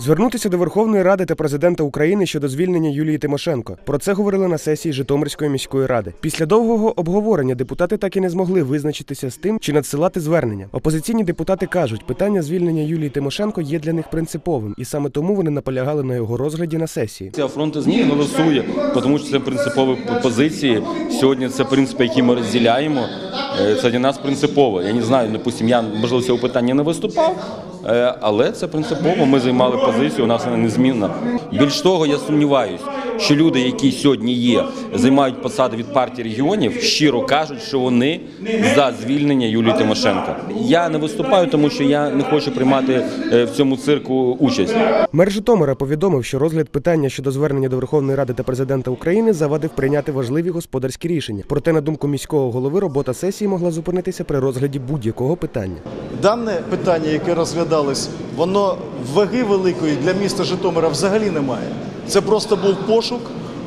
Звернутися до Верховної Ради та президента України щодо звільнення Юлії Тимошенко. Про це говорили на сесії Житомирської міської ради. Після довгого обговорення депутати так і не змогли визначитися з тим, чи надсилати звернення. Опозиційні депутати кажуть, питання звільнення Юлії Тимошенко є для них принциповим, і саме тому вони наполягали на його розгляді на сесії. Ця фронту змін голосує, тому що це принципові позиції. Сьогодні це принципи, які ми розділяємо. Е, Це для нас принципово. Я не знаю, допустим, я можливо цього питання не виступав, е, але це принципово. Ми займали позицію, у нас вона незмінна. Більш того, я сумніваюсь, що люди, які сьогодні є, займають посади від партії регіонів, щиро кажуть, що вони за звільнення Юлії Тимошенко. Я не виступаю, тому що я не хочу приймати е, в цьому цирку участь. Мер Житомира повідомив, що розгляд питання щодо звернення до Верховної Ради та президента України завадив прийняти важливі господарські рішення. Проте, на думку міського голови, робота сесії могла зупинитися при розгляді будь-якого питання. Дане питання, яке розглядалось, воно ваги великої для міста Житомира взагалі немає. Це просто був пошук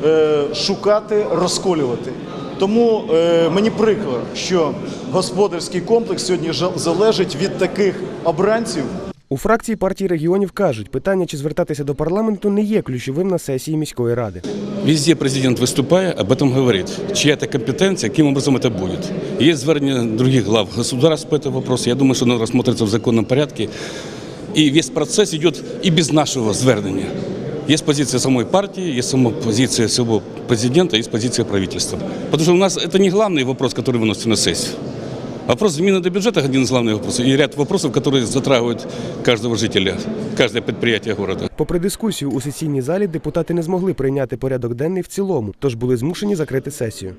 е, шукати, розколювати. Тому е, мені прикро, що господарський комплекс сьогодні жа- залежить від таких обранців, У фракції партії регіонів кажуть, питання чи звертатися до парламенту не є ключовим на сесії міської ради. Везде президент, выступая, об этом говорит. Чья это компетенция, каким образом это будет. Есть звернення других глав государств по этому вопросу. Я думаю, что оно рассмотрится в законном порядке. И весь процесс идет и без нашего звернення. Есть позиция самой партии, есть сама позиция самого президента, есть позиция правительства. Потому что у нас это не главный вопрос, который выносится на сессию. Вопрос измены до бюджета – один из главных вопросов. И ряд вопросов, которые затрагивают каждого жителя, каждое предприятие города. Попри дискусію у сесійній залі, депутати не змогли прийняти порядок денний в цілому, тож були змушені закрити сесію.